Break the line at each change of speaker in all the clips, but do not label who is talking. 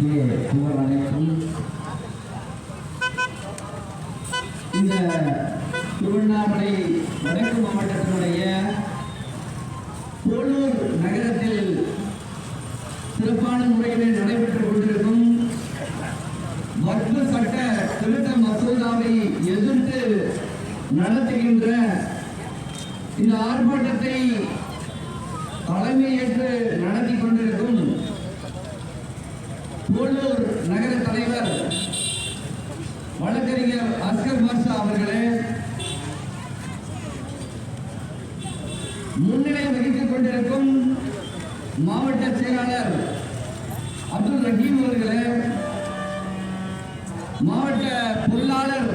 দিয়ে அஸ்கர் பாஷா அவர்களே முன்னிலை வகித்துக் கொண்டிருக்கும் மாவட்ட செயலாளர் அப்துல் ரஹீம் அவர்களே மாவட்ட பொருளாளர்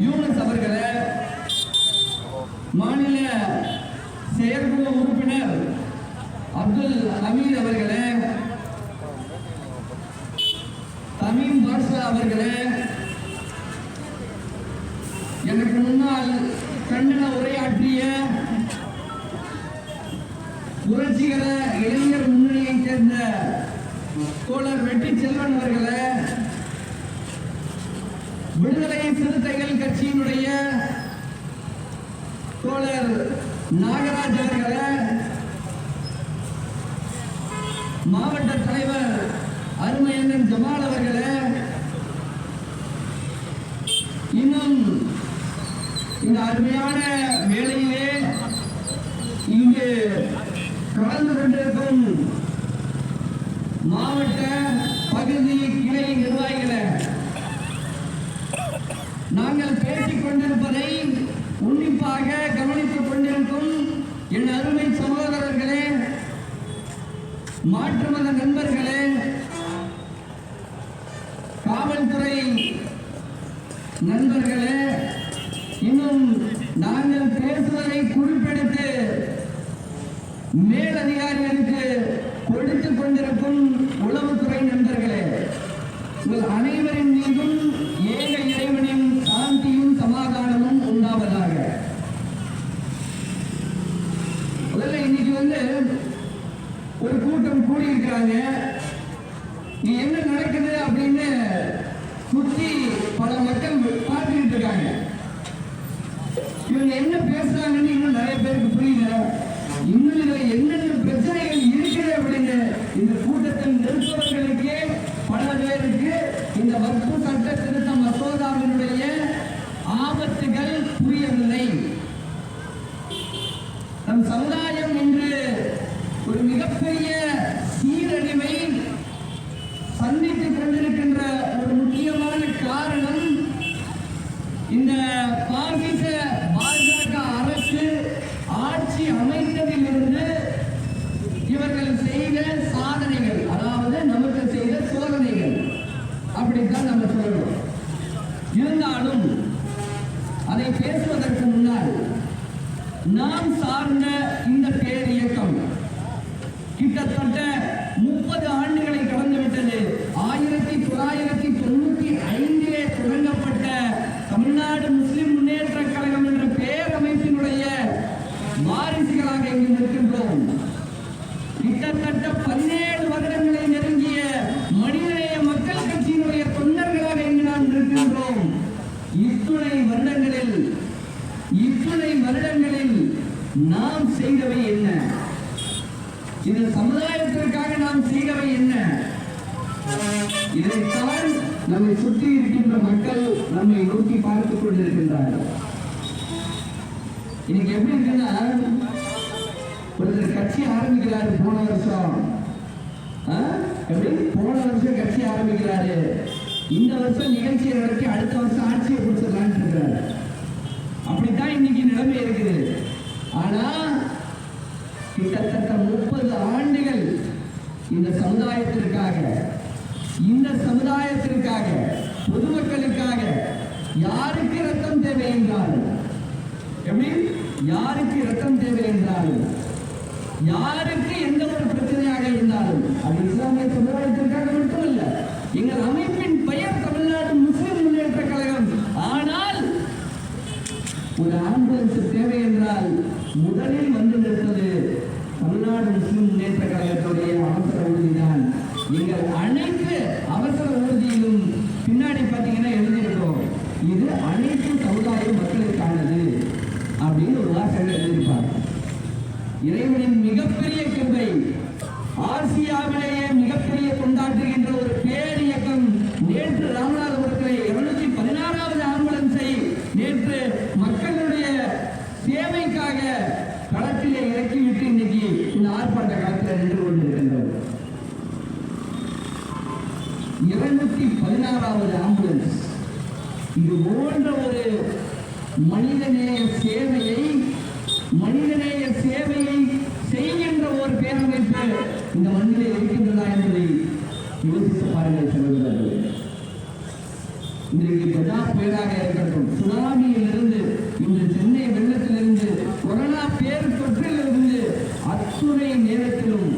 யூனஸ் அவர்களே மாநில செயற்குழு உறுப்பினர் அப்துல் ஹமீத் அவர்களே புரட்சிகர இளைஞர் முன்னணியைச் சேர்ந்த தோழர் வெட்டி செல்வன் அவர்களே விடுதலை சிறுத்தைகள் கட்சியினுடைய தோழர் நாகராஜ் அவர்களே மாவட்ட தலைவர் அருமையண்ணன் ஜமால் அவர்களே இன்னும் இந்த அருமையான வேலையிலே இங்கு கலந்து கொண்டிருக்கும் மாவட்ட பகுதி கிளை நிர்வாகிகளை நாங்கள் பேசிக் கொண்டிருப்பதை உன்னிப்பாக கவனித்துக் கொண்டிருக்கும் என் அருமை சகோதரர்களே மாற்று மத நண்பர்களே காவல்துறை நண்பர்களே இன்னும் நாங்கள் பேசுவதை குறிப்பெடுத்து மே கொடுத்துக் கொண்டிருக்கும் உளவுத்துறை நண்பர்களே உங்கள் அனைவரின் மீதும் ஏக இறைவனின் சாந்தியும் சமாதானமும் உண்டாவதாக முதல்ல இன்னைக்கு வந்து ஒரு கூட்டம் கூடியிருக்காங்க நீ என்ன நடக்குது அப்படின்னு சுத்தி பல மக்கள் பார்த்துக்கிட்டு இருக்காங்க. இவங்க என்ன பேசுறாங்கன்னு இன்னும் நிறைய பேருக்கு புரியல. இன்னும் இதுல என்னென்ன பிரச்சனைகள் இருக்குது அப்படின்னு இந்த கூட்டத்தில் நிற்பவர்களுக்கே பல பேருக்கு இந்த வகுப்பு சட்ட திருத்த மசோதாவினுடைய ஆபத்து புரியவில்லை நம் சமுதாயம் இன்று ஒரு மிகப்பெரிய சீரழிவை சந்தித்துக் கொண்டிருக்கின்ற ஒரு முக்கியமான காரணம் இந்த பாசிச பாஜக அரசு ஆட்சி அமைத்ததிலிருந்து இவர்கள் செய்த சாதனைகள் அதாவது நமக்கு செய்த சோதனைகள் அப்படித்தான் நம்ம சொல்றோம் இருந்தாலும் அதை பேசுவதற்கு முன்னால் நாம் சார்ந்த இந்த பேர் இயக்கம் கிட்டத்தட்ட முப்பது ஆண்டுகளை கடந்துவிட்டது ஆயிரத்தி தொள்ளாயிரத்தி தொண்ணூத்தி ஐந்திலே தொடங்கப்பட்ட தமிழ்நாடு முஸ்லிம் முன்னேற்ற கழகம் என்ற பேரமைப்பினுடைய வாரிசுகளாக இங்கு நிற்கின்றோம் கிட்டத்தட்ட பதினேழு வருடங்களை நெருங்கிய மனிதநேய மக்கள் கட்சியினுடைய தொண்டர்களாக இங்கு நாம் இருக்கின்றோம் இத்துணை வருடங்களில் இத்துணை வருடங்களில் நாம் செய்தவை என்ன இந்த சமுதாயத்திற்காக நாம் செய்தவை என்ன? இதைத்தான் நம்மை சுற்றி இருக்கின்ற மக்கள் நம்மை நோக்கி பார்த்துக் கொண்டிருக்கின்றார்கள். இன்னைக்கு எப்படி இருக்குன்னா ஒருத்தர் கட்சி ஆரம்பிக்கிறாரு போன வருஷம். ஆ? எப்படி? போன வருஷம் கட்சி ஆரம்பிக்கிறாரு. இந்த வருஷம் நிகழ்ச்சியை நடத்தி அடுத்த வருஷம் ஆட்சியை கொடுத்துடலான்னு இருக்கிறாரு. அப்படித்தான் இன்னைக்கு நிலைமை இருக்குது. ஆனா கிட்டத்தட்ட முப்பது ஆண்டுகள் இந்த சமுதாயத்திற்காக இந்த சமுதாயத்திற்காக பொதுமக்களுக்காக யாருக்கு ரத்தம் தேவை என்றாலும் எப்படி? யாருக்கு ரத்தம் தேவை என்றாலும் யாருக்கு எந்த ஒரு பிரச்சனையாக இருந்தாலும் அது இஸ்லாமிய சமுதாயத்திற்காக மட்டுமல்ல எங்கள் அமைப்பின் பெயர் தமிழ்நாடு முஸ்லிம் முன்னேற்ற கழகம். ஆனால் ஒரு ஆம்புலன்ஸ் தேவை என்றால் முதலில் வந்து நிற்பது தமிழ்நாடு முஸ்லிம் முன்னேற்ற கழகத்துடைய அவசர உறுதிதான் எங்கள் அனைத்து இது அனைத்து சமுதாய மக்களுக்கானது அப்படின்னு ஒரு வாசகம் எழுதியிருப்பார் இறைவனின் மிகப்பெரிய கிருபை ஆசியாவிலேயே மிகப்பெரிய கொண்டாடுகின்ற ஒரு பேரியக்கம் நேற்று ராமநாதபுரத்தில் இருநூத்தி பதினாறாவது ஆம்புலன்ஸை நேற்று மக்களுடைய சேவைக்காக களத்திலே இறக்கிவிட்டு இன்னைக்கு இந்த ஆர்ப்பாட்ட காலத்தில் நின்று கொண்டிருக்கின்றது இருநூத்தி பதினாறாவது ஆம்புலன்ஸ் இது போன்ற ஒரு மனிதநேய சேவையை மனிதநேய சேவையை செய்கின்ற ஒரு பேரமைப்பு இந்த மண்ணிலே இருக்கின்றதா என்பதை யோசித்து பாருங்கள் சகோதரர்களே. இன்றைக்கு கஜா புயலாக இருக்கட்டும் சுனாமியிலிருந்து இன்று சென்னை வெள்ளத்திலிருந்து கொரோனா பேர் தொற்றிலிருந்து அத்துணை நேரத்திலும்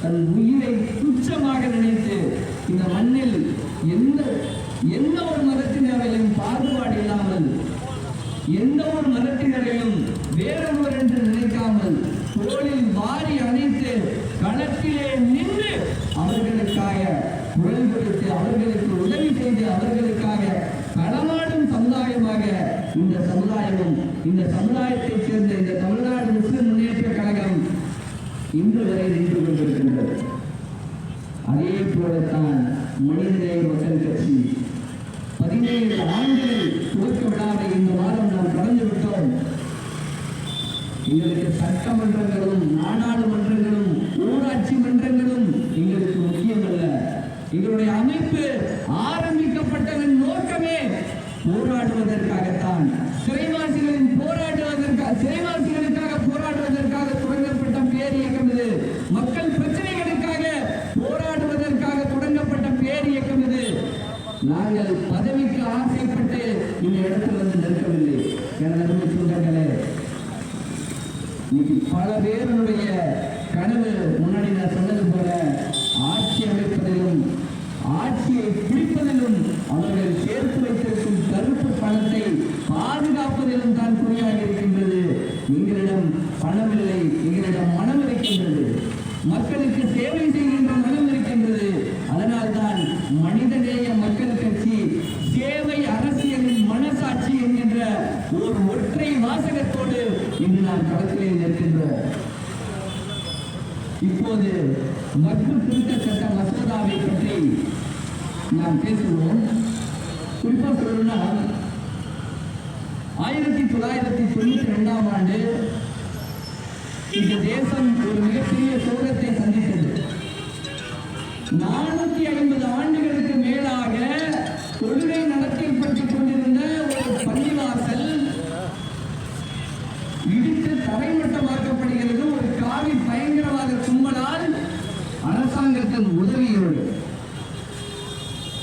தன் உயிரை துச்சமாக நினைத்து இந்த மண்ணில் எந்த எந்த ஒரு மதத்தினரையும் பாகுபாடு இல்லாமல் எந்த ஒரு மதத்தினரையும் வேறு என்று நினைக்காமல் தோளில் வாரி அணைத்து களத்திலே நின்று அவர்களுக்காக குரல் கொடுத்து அவர்களுக்கு உதவி செய்து அவர்களுக்காக களமாடும் சமுதாயமாக இந்த சமுதாயமும் இந்த சமுதாயத்தைச் சேர்ந்த இந்த தமிழ்நாடு முஸ்லிம் முன்னேற்ற கழகம் இன்று வரை நின்று கொண்டிருக்கின்றது. அதே போலத்தான் மனிதநேய மக்கள் கட்சி எனது அருமை சொந்தங்களே இன்னைக்கு பல பேருடைய கனவு முன்னாடி நான் சொன்னது போல ஆட்சி அமைப்பதிலும் ஆட்சியை பிடிப்பதிலும் அவர்கள் சேர்த்து வைத்திருக்கும் கருப்பு பணத்தை பாதுகாப்பதிலும் தான் குறியாக இருக்கின்றது. எங்களிடம் பணம் இல்லை எங்களிடம் மனம் இருக்கின்றது. மக்களுக்கு சேவை செய்கின்ற மனம் இருக்கின்றது. அதனால்தான் மனிதநேய மக்களுக்கு கட்சி சேவை அரசியலின் மனசாட்சி என்கின்ற ஒரு ஒற்றை வாசகத்தோடு இன்று நான் களத்திலே நிற்கின்றோம் இப்போது மற்ற திருத்த சட்ட மசோதாவை பற்றி நாம் பேசுவோம். குறிப்பாக சொல்லணும்னா ஆயிரத்தி தொள்ளாயிரத்தி தொண்ணூத்தி ரெண்டாம் ஆண்டு இந்த தேசம் ஒரு மிகப்பெரிய சோகத்தை சந்தித்தது. நானூத்தி ஐம்பது ஆண்டுகளுக்கு மேலாக தொழுகை நடத்தப்பட்டுக் கொண்டிருந்த ஒரு பள்ளிவாசல் இடித்து தரைமட்டமாக்கப்படுகிறது. ஒரு காவி பயங்கரவாத கும்பலால் அரசாங்கத்தின் உதவியோடு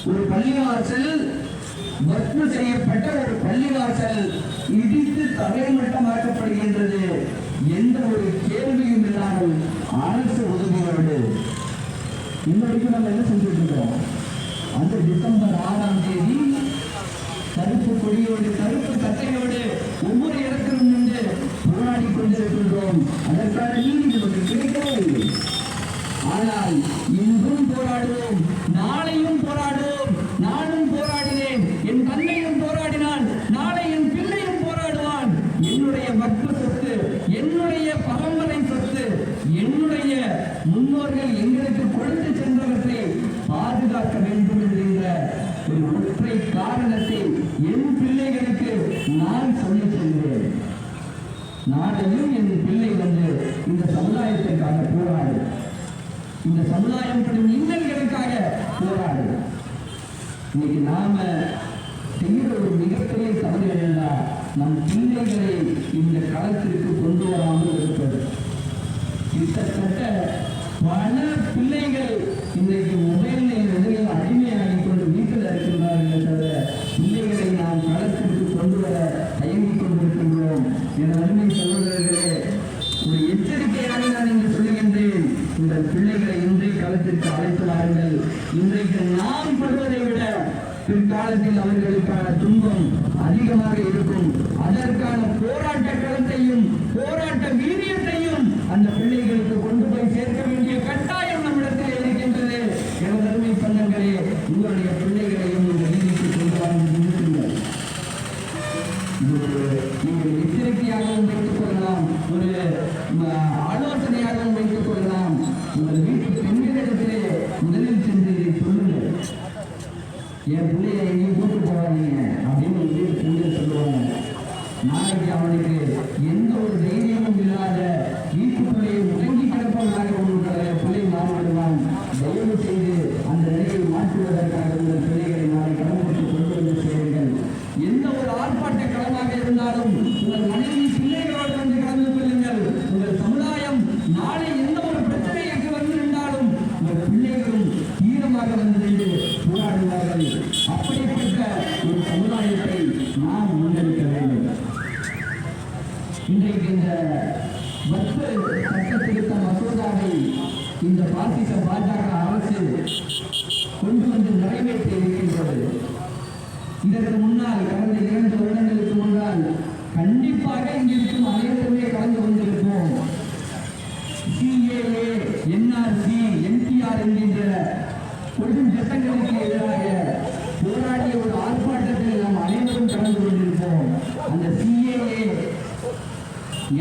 ஒரு பள்ளிவாசல் வர்ப்பு செய்யப்பட்ட ஒரு பள்ளிவாசல் இடித்து தரைமட்டமாக்கப்படுகின்றது எந்த ஒரு கேள்வியும் இல்லாமல் அரசு உதவியோடு. இன்னொருக்கு நம்ம என்ன செஞ்சுட்டு இருக்கோம் அந்த டிசம்பர் ஆறாம் தேதி கருப்பு கொடியோடு கருப்பு சட்டையோடு ஒவ்வொரு இடத்திலும் நின்று போராடி கொண்டிருக்கின்றோம் அதற்கான நீதி நமக்கு கிடைக்கவே இல்லை ஆனால் இன்றும் போராடுவோம் நாளையும் போராடுவோம் நானும் போராடினேன் என் தந்தையும் போராடினான் நாளை என் பிள்ளையும் போராடுவான் என்னுடைய வக்பு சொத்து என்னுடைய பரம்பரை சொத்து என்னுடைய முன்னோர்கள் எங்களுக்கு கொடுத்து சென்றவற்றை பாதுகாக்க வேண்டும் என்கின்ற ஒரு ஒற்றை காரணத்தை என் பிள்ளைகளுக்கு நான் சொல்லி செல்வேன் நாளையும் என் பிள்ளை வந்து இந்த சமுதாயத்திற்காக போராடு இந்த சமுதாயம் படும் இன்னல்களுக்காக போராடு இன்னைக்கு நாம செய்கிற ஒரு மிகப்பெரிய தவறு என்னன்னா நம் பிள்ளைகளை இந்த களத்திற்கு கொண்டு வராமல் இருப்பது. கிட்டத்தட்ட பல பிள்ளைகள் இன்றைக்கு மொபைல் எதிரில் அடிமையாகி கொண்டு வீட்டில் இருக்கின்றார்கள் தவிர பிள்ளைகளை நாம் களத்திற்கு கொண்டு வர தயங்கிக் கொண்டிருக்கின்றோம். என அருமை சகோதரர்களே ஒரு எச்சரிக்கையாக நான் இங்கு சொல்லுகின்றேன். இந்த பிள்ளைகளை இன்றைய களத்திற்கு அழைத்து வாருங்கள். இன்றைக்கு நாம் படுவதை விட பிற்காலத்தில் அவர்களுக்கான துன்பம் அதிகமாக இருக்கும். என் பிள்ளையை எங்கேயும் கூட்டு போகாதீங்க அப்படின்னு ஒரு வீட்டு சொல்லுவாங்க. நாளைக்கு அவனுக்கு எந்த ஒரு தைரியமும் இல்லாத வீட்டுக்குள்ளேயே முடங்கி கிடப்பவனாக உங்களுடைய பிள்ளை மாறிவிடுவான் தயவு செய்து அந்த நிலையை மாற்றுவதற்காக உங்கள் பிள்ளைகளை நாளை கடமைக்கு கொண்டு வந்து சேருங்கள் எந்த ஒரு ஆர்ப்பாட்ட களமாக இருந்தாலும் உங்கள் மனைவி பிள்ளைகளோடு வந்து கலந்து கொள்ளுங்கள் உங்கள் சமுதாயம் நாளை எந்த ஒரு பிரச்சனைக்கு வந்திருந்தாலும் உங்கள் பிள்ளைகளும் தீரமாக வந்து நின்று போராடுவார்கள் அப்படிப்பட்ட ஒரு சமுதாயத்தை நாம் முன்னெடுக்க வேண்டும் இன்றைக்கு இந்த வக்பு சட்ட திருத்த மசோதாவை இந்த பாசிச பாஜக அரசு கொண்டு வந்து நிறைவேற்றி இருக்கின்றது. இதற்கு முன்னால் கடந்த இரண்டு வருடங்களுக்கு முன்னால் கண்டிப்பாக இங்கிருக்கும் அனைவருமே கலந்து கொண்டிருப்போம். சிஏஏ என்ஆர்சி என்பிஆர் என்கின்ற கொள்ளும் சட்டங்களுக்கு எதிராக போராடிய ஒரு ஆர்ப்பாட்டத்தில் நாம் அனைவரும் கலந்து கொண்டிருப்போம். அந்த சிஏஏ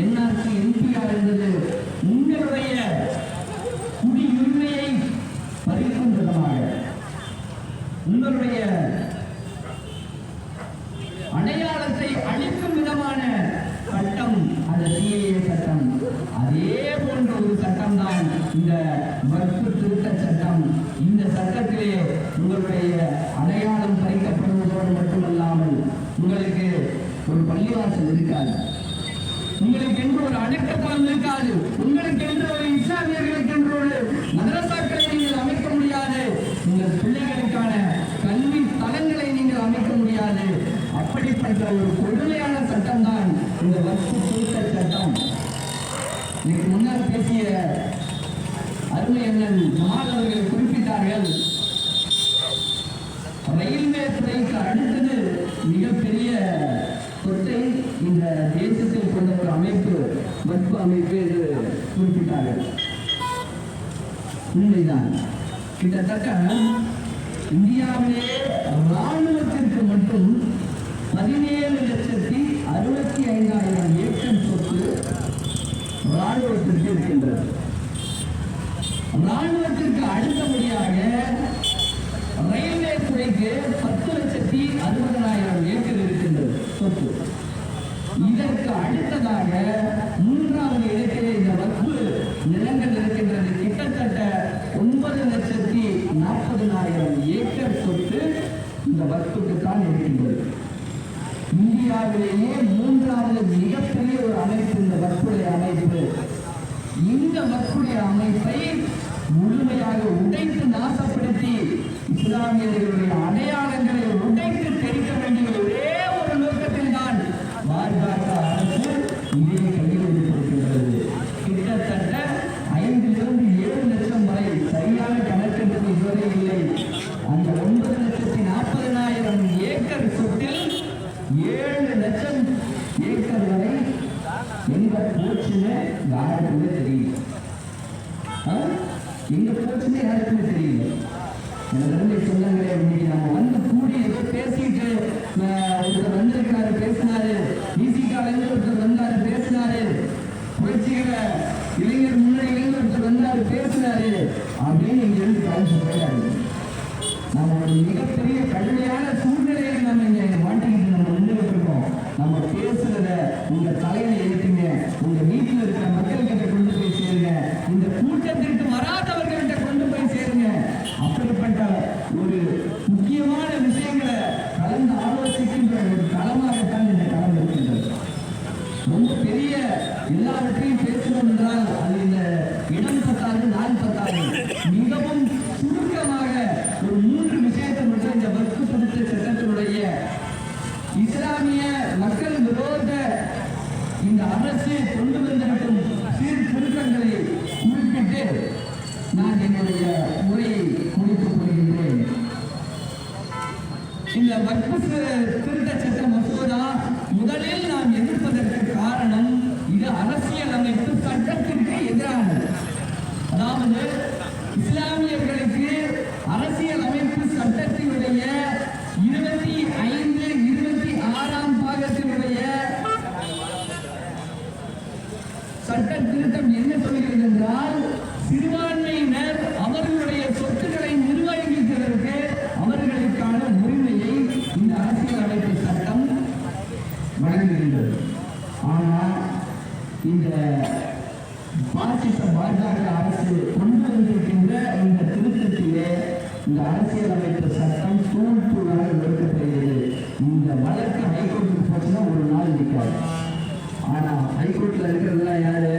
என்ஆர்சி என்பிஆர் என்பது உங்களுடைய குடியுரிமையை பறிக்கும் விதமாக உங்களுடைய அடையாளத்தை அழிக்கும் விதமான சட்டம் அந்த சிஏஏ சட்டம் அதே போன்ற ஒரு சட்டம் தான் இந்த வற்பு திருத்த சட்டம். இந்த சட்டத்திலே உங்களுடைய அடையாளம் பறிக்கப்படுவதோடு மட்டுமல்லாமல் உங்களுக்கு ஒரு பள்ளிவாசல் இருக்காது. உங்களுக்கு என்று ஒரு அடக்கத்தலம் இருக்காது. உங்களுக்கு என்று ஒரு இஸ்லாமியர்களுக்கு என்று ஒரு மதரசாக்களை நீங்கள் அமைக்க முடியாது. உங்கள் பிள்ளைகளுக்கான கல்வி தலங்களை நீங்கள் அமைக்க முடியாது. அப்படிப்பட்ட ஒரு கொடுமையான சட்டம் தான் இந்த வக்ஃபு திருத்த சட்டம் இதுக்கு பேசிய அருமை அண்ணன் ஜமால் அவர்கள் குறிப்பிட்டார்கள் ரயில்வே துறைக்கு அடுத்தது மிகப்பெரிய சொத்தை இந்த தேசத்தில் கொண்ட ஒரு அமைப்பு வக்ஃபு அமைப்பு என்று குறிப்பிட்டார்கள். உண்மைதான். கிட்டத்தட்ட இந்தியாவிலே ராணுவத்திற்கு மட்டும் பதினேழு லட்சத்தி அறுபத்தி ஐந்தாயிரம் ஏக்கர் சொத்து ராணுவத்திற்கு இருக்கின்றது. ராணுவத்திற்கு அடுத்தபடியாக ரயில்வே துறைக்கு பத்து லட்சத்தி அறுபதனாயிரம் ஏக்கர் இருக்கின்றது சொத்து. இதற்கு அடுத்ததாக மூன்றாவது இடத்திலே இந்த வக்பு நிலங்கள் இருக்கின்றது. கிட்டத்தட்ட ஒன்பது லட்சத்தி நாற்பதனாயிரம் ஏக்கர் சொத்து இந்த வக்புக்கு தான் இருக்கின்றது. இந்தியாவிலேயே மூன்றாவது மிகப்பெரிய ஒரு அமைப்பு இந்த வற்புடைய அமைப்பு. இந்த வற்புடைய அமைப்பை முழுமையாக உடைத்து நாசப்படுத்தி இஸ்லாமியர்களுடைய அடையாளம் உடைத்து தெரிக்க வேண்டிய ஒரே ஒரு நோக்கத்தில் தான் பாஜக அரசு இதை கையில் எடுத்திருக்கின்றது கிட்டத்தட்ட ஐந்திலிருந்து ஏழு லட்சம் வரை சரியான கணக்கெடுப்பு இதுவரை இல்லை அந்த ஒன்பது லட்சத்தி நாற்பதனாயிரம் ஏக்கர் சொத்தில் ஏழு லட்சம் ஏக்கர் வரை எங்க போச்சுன்னு யாருக்குமே தெரியல ஆ? எங்க போச்சுன்னு யாருக்குமே தெரியல எனக்கு வந்து சொன்னாங்களே இன்னைக்கு நம்ம வந்து கூடி ஏதோ பேசிட்டு ஆஹ், ஒருத்தர் வந்திருக்காரு பேசினாரு. ஈசிகாலேருந்து ஒருத்தர் வந்தாரு பேசினாரு. புரட்சிகர இளைஞர் முன்னணியிலேருந்து ஒருத்தர் வந்தாரு பேசினாரு. அப்படின்னு இங்க இருந்து கலந்து போயிடாரு நம்ம ஒரு மிகப்பெரிய கடுமையான சூழ்நிலையில் நம்ம இங்க மாட்டிக்கிட்டு நம்ம நின்றுட்டு இருக்கோம். நம்ம பேசுறத உங்க தலையில ஏற்றுங்க உங்க வீட்டுல இருக்கிற மக்கள்கிட்ட கொண்டு போய் சேருங்க இந்த கூட்டத்திற்கு வராதவர்கள்ட்ட கொண்டு போய் சேருங்க அப்படிப்பட்ட ஒரு முக்கியமான விஷயங்களை கலந்து ஆலோசிக்கின்ற ஒரு களமாகத்தான் இந்த களம் இருக்கின்றது ரொம்ப பெரிய எல்லாவற்றையும் பேசணும் என்றால் அது இந்த இடம் பத்தாது நாள் பத்தாது மிகவும் சுருக்கமாக ஒரு மூன்று விஷயத்தை மட்டும் இந்த வக்கு திருத்த சட்டத்தினுடைய இஸ்லாமிய மக்கள் விரோத இந்த அரசு கொண்டு வந்திருக்கும் சீர்திருத்தங்களை குறிப்பிட்டு நான் என்னுடைய உரையை முடித்துக் கொள்கின்றேன். இந்த வக்ஃபு திருத்த சட்ட மசோதா சட்ட திருத்தம் என்ன சொல்கிறது என்றால் சிறுபான்மையினர் அவர்களுடைய சொத்துக்களை நிர்வகிக்கிறதற்கு அவர்களுக்கான உரிமையை இந்த அரசியல் அமைப்பு சட்டம் வழங்குகின்றது. ஆனால் இந்த பாசிச பாஜக அரசு கொண்டு வந்திருக்கின்ற இந்த திருத்தத்திலே இந்த அரசியல் அமைப்பு சட்டம் தூள் தூளாக எடுக்கப்படுகிறது இந்த வழக்கு ஹைகோர்ட்டுக்கு போச்சுன்னா ஒரு நாள் நிற்காது. ஆனா ஹைகோர்ட்ல இருக்கிறதுலாம் யாரு?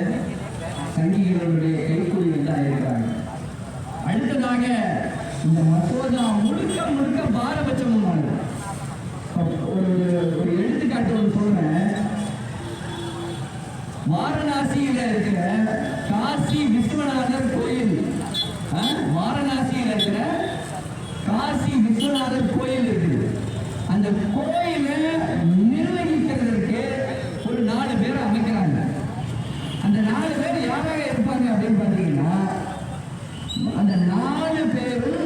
சங்கிகளுடைய கைக்கூலிகள் தான் இருக்கிறாங்க அடுத்ததாக இந்த மசோதா முழுக்க முழுக்க பாரபட்சமானது ஒரு ஒரு எடுத்துக்காட்டு ஒன்று சொல்றேன். வாரணாசியில இருக்கிற காசி விஸ்வநாதர் கோயில். ஆ? வாரணாசியில இருக்கிற காசி விஸ்வநாதர் கோயில் இருக்குது. அந்த கோயிலை நிர்வகிக்கிறதுக்கு ஒரு நாலு பேர் அமைக்கிறாங்க அந்த நாலு பேர் யாராக இருப்பாங்க அப்படின்னு பார்த்தீங்கன்னா அந்த நாலு பேரும்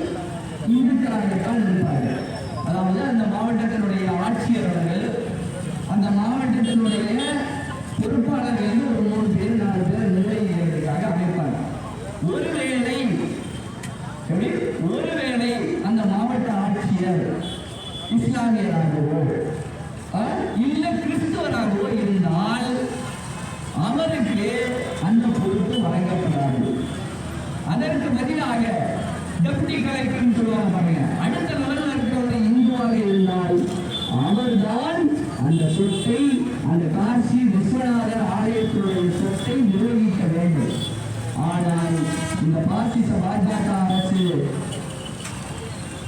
இந்துக்களாகத்தான் இருப்பாங்க அதாவது அந்த மாவட்டத்தினுடைய ஆட்சியர் அவர்கள் அந்த மாவட்டத்தினுடைய பொறுப்பாளர்கள் வந்து ஒரு மூணு பேர் நாலு பேர் நிர்வகிக்கிறதுக்காக அமைப்பாங்க ஒருவேளை எப்படி ஒருவேளை அந்த மாவட்ட ஆட்சியர் இஸ்லாமியராகவோ ஆ, இல்ல கிறிஸ்தவராகவோ இருந்தால் அவருக்கு அந்த பொறுப்பு வழங்கப்படாது அதற்கு பதிலாக டெப்டி கலெக்டர் சொல்லுவாங்க பாருங்க. அடுத்த லெவலில் இருக்கிறவர் இந்துவாக இருந்தால் அவர்தான் அந்த சொத்தை அந்த காசி விஸ்வநாதர் ஆலயத்தினுடைய சொத்தை நிர்வகிக்க வேண்டும். ஆனால் இந்த பாசிச பாஜக அரசு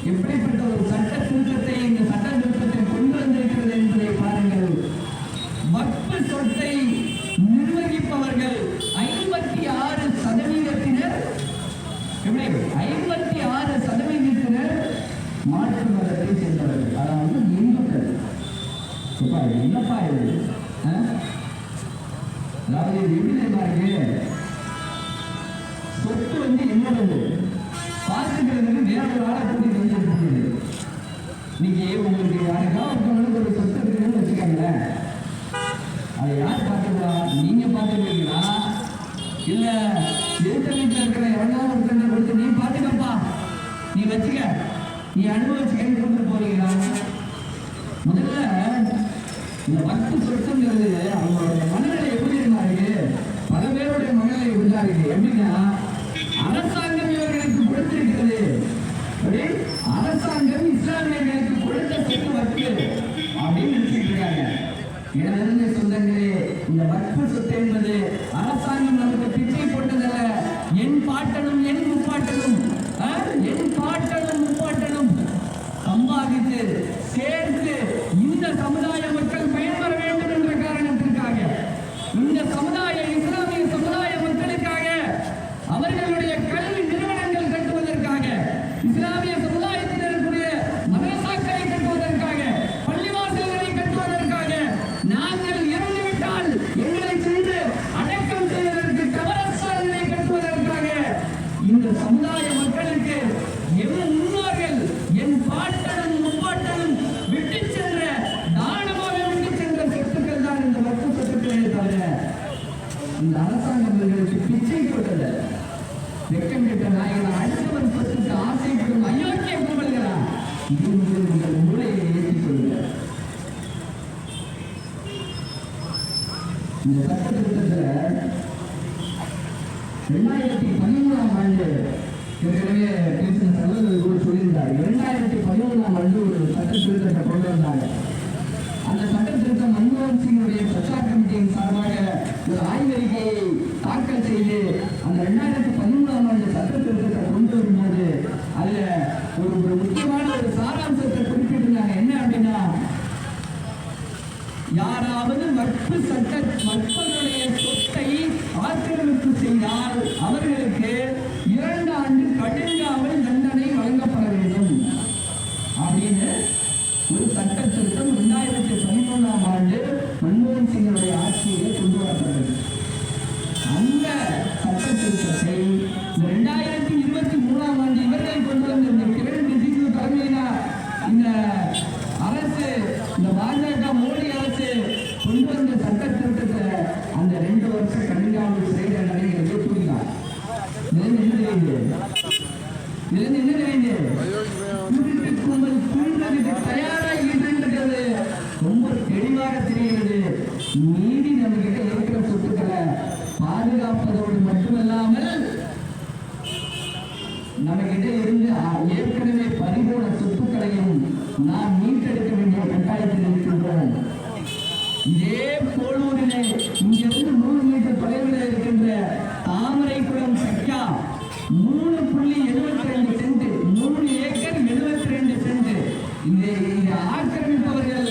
எப்படிப்பட்ட ஒரு சட்ட திருத்தத்தை இந்த சட்ட திருத்தத்தை கொண்டு வந்திருக்கிறது என்பதை பாருங்கள் வக்பு சொத்தை நிர்வகிப்பவர்கள் ஐம்பத்தி ஆறு சதவீதத்தினர் எப்படி ஐம்பத்தி ஆறு சதவீதத்தினர் மாற்று மதத்தை சேர்ந்தவர்கள். அதாவது இந்துக்கள். அப்பா, என்னப்பா இது? அதாவது இது எப்படி இருக்கு? சொத்து வந்து என்னது பார்த்துக்கிறதுக்கு வேற ஒரு ஆளை கூட்டிட்டு வந்து இருக்குது நீங்க உங்களுக்கு யாருக்கா ஒருத்தவங்களுக்கு ஒரு சொத்து இருக்குன்னு வச்சுக்கோங்களேன் அதை யார் பார்த்துக்கிறா நீங்க பார்த்துக்கிறீங்களா இல்ல எதிர்த்த வீட்டில் இருக்கிற எவனாவது ஒருத்தனை கொடுத்து நீ பார்த்துக்கப்பா நீ வச்சுக்க அனுபவம் அனுபவிச்சுக்கன்னு கொண்டு போறீங்களா? முதல்ல இந்த பத்து சொத்துங்கிறது அவங்களோட மனநிலை எப்படி இருந்தாரு? பல பேருடைய மனநிலை இருந்தாரு? எப்படின்னா அரசாங்கம் இவர்களுக்கு கொடுத்திருக்கிறது எப்படி? அரசாங்கம் இஸ்லாமியர்களுக்கு கொடுத்த சொத்து வக்கு அப்படின்னு நினைச்சிட்டு இருக்காங்க எனது சொந்தங்களே இந்த வக்பு சொத்து என்பது அரசாங்கம் நமக்கு பிச்சை போட்டதல்ல என் பாட்டனும் என் முப்பாட்டனும் ஆ? என் பாட்டனும் முப்பாட்டனும் சம்பாதித்து சேர்த்து இந்த சமுதாய மக்கள் பயன்பெற வேண்டும் என்ற காரணத்திற்காக இந்த சமுதாய இஸ்லாமிய சமுதாய மக்களுக்காக அவர்களுடைய கல்வி நிறுவனங்கள் கட்டுவதற்காக இஸ்லாமிய சமுதாயத்தில் இருக்கக்கூடிய மதரசாக்களை கட்டுவதற்காக பள்ளிவாசல்களை கட்டுவதற்காக நாங்கள் இறந்துவிட்டால் எங்களை சென்று அடக்கம் செய்வதற்கு கபரஸ்தான்களை கட்டுவதற்காக இந்த சமுதாய மக்களுக்கு என் முன்னோர்கள் என் பாட்டனும் முப்பாட்டனும் விட்டு சென்ற தானமாக விட்டு சென்ற சொத்துக்கள் தான் இந்த வக்கு சொத்துக்களே தவிர இந்த அரசாங்கம் இவர்களுக்கு பிச்சை போட்டது வெக்கம் கெட்ட நாயகன் அடுத்தவன் சொத்துக்கு ஆசைப்படும் அயோக்கிய கும்பல்களா இது முதல் உங்கள் மூளையை ஏற்றிக் கொள்ளுங்கள் இந்த சட்ட ரெண்டாயிரத்தி பதிமூணாம் ஆண்டு ஏற்கனவே பேசின செலவு கூட சொல்லியிருந்தார். இரண்டாயிரத்தி பதிமூணாம் ஆண்டு ஒரு சட்ட திருத்தத்தை கொண்டு வந்தாங்க. அந்த சட்ட திருத்தம் மன்மோகன் சிங்குடைய பிரச்சார கமிட்டியின் சார்பாக ஒரு ஆய்வறிக்கையை தாக்கல் செய்து அந்த ரெண்டாயிரத்தி பதிமூணாம் ஆண்டு சட்ட திருத்தத்தை கொண்டு வரும்போது அதில் ஒரு ஒரு முக்கியமான ஒரு சாராம்சத்தை குறிப்பிட்டிருந்தாங்க. என்ன அப்படின்னா யாராவது வற்பு சட்ட வற்பனுடைய சொத்தை ஆக்கிரமிப்பு செய்தால் அவர்கள் அமெரிக்காவுக்கு செய்த நடைகளை கூறினார். ரொம்ப தெளிவாக தெரிகிறது. நீதி நம்ம கிட்ட இருக்கிற சொத்துக்களை பாதுகாப்பதோடு மட்டுமல்லாமல் நம்ம கிட்ட ஏற்கனவே பறிபோன சொத்துக்களையும் நாம் புள்ளி எழுபத்தி ரெண்டு சென்ட் மூணு ஏக்கர் எழுபத்தி ரெண்டு சென்ட். இந்த ஆக்கிரமிப்பவர்கள்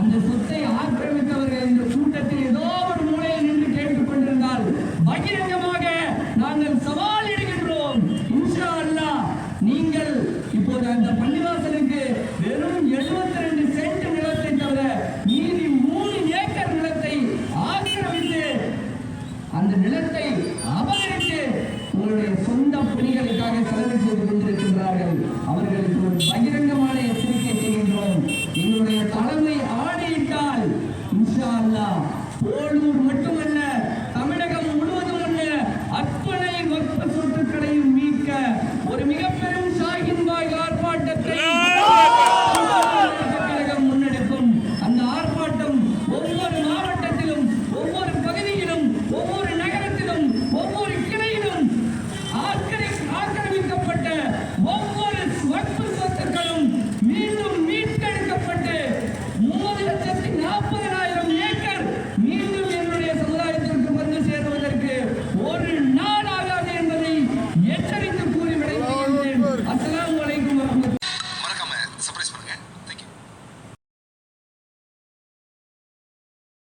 அந்த சொத்தை ஆக்கிரமித்தவர்கள் இந்த கூட்டத்தில் ஏதோ ஒரு மூலையில் நின்று கேட்டுக் கொண்டிருந்தால் பகிரங்கமாக